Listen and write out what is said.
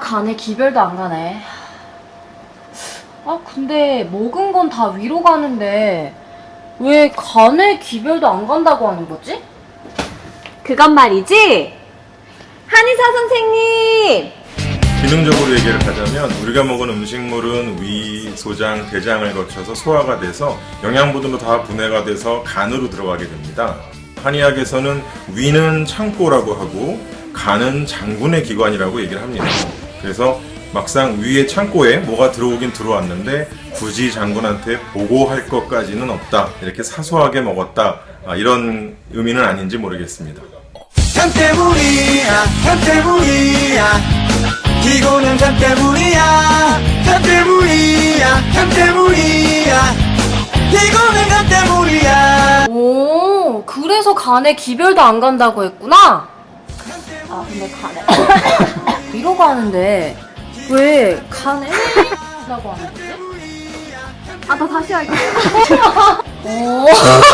간에 기별도 안 가네. 아, 근데 먹은 건 다 위로 가는데 왜 간에 기별도 안 간다고 하는 거지? 그건 말이지. 한의사 선생님. 기능적으로 얘기를 하자면 우리가 먹은 음식물은 위, 소장, 대장을 거쳐서 소화가 돼서 영양분으로 다 분해가 돼서 간으로 들어가게 됩니다. 한의학에서는 위는 창고라고 하고 간은 장군의 기관이라고 얘기를 합니다. 그래서 막상 위의 창고에 뭐가 들어오긴 들어왔는데 굳이 장군한테 보고할 것까지는 없다. 이렇게 사소하게 먹었다. 아, 이런 의미는 아닌지 모르겠습니다. 참 때문이야 참 때문이야 기고는 참 때문이야 참 때문이야 참 때문이야 기고는 참 때문이야 오, 그래서 간에 기별도 안 간다고 했구나? 아, 근데 간에 위로 가는데 왜 간에 간다고 하는 거지? 아, 나 다시 할게. 오,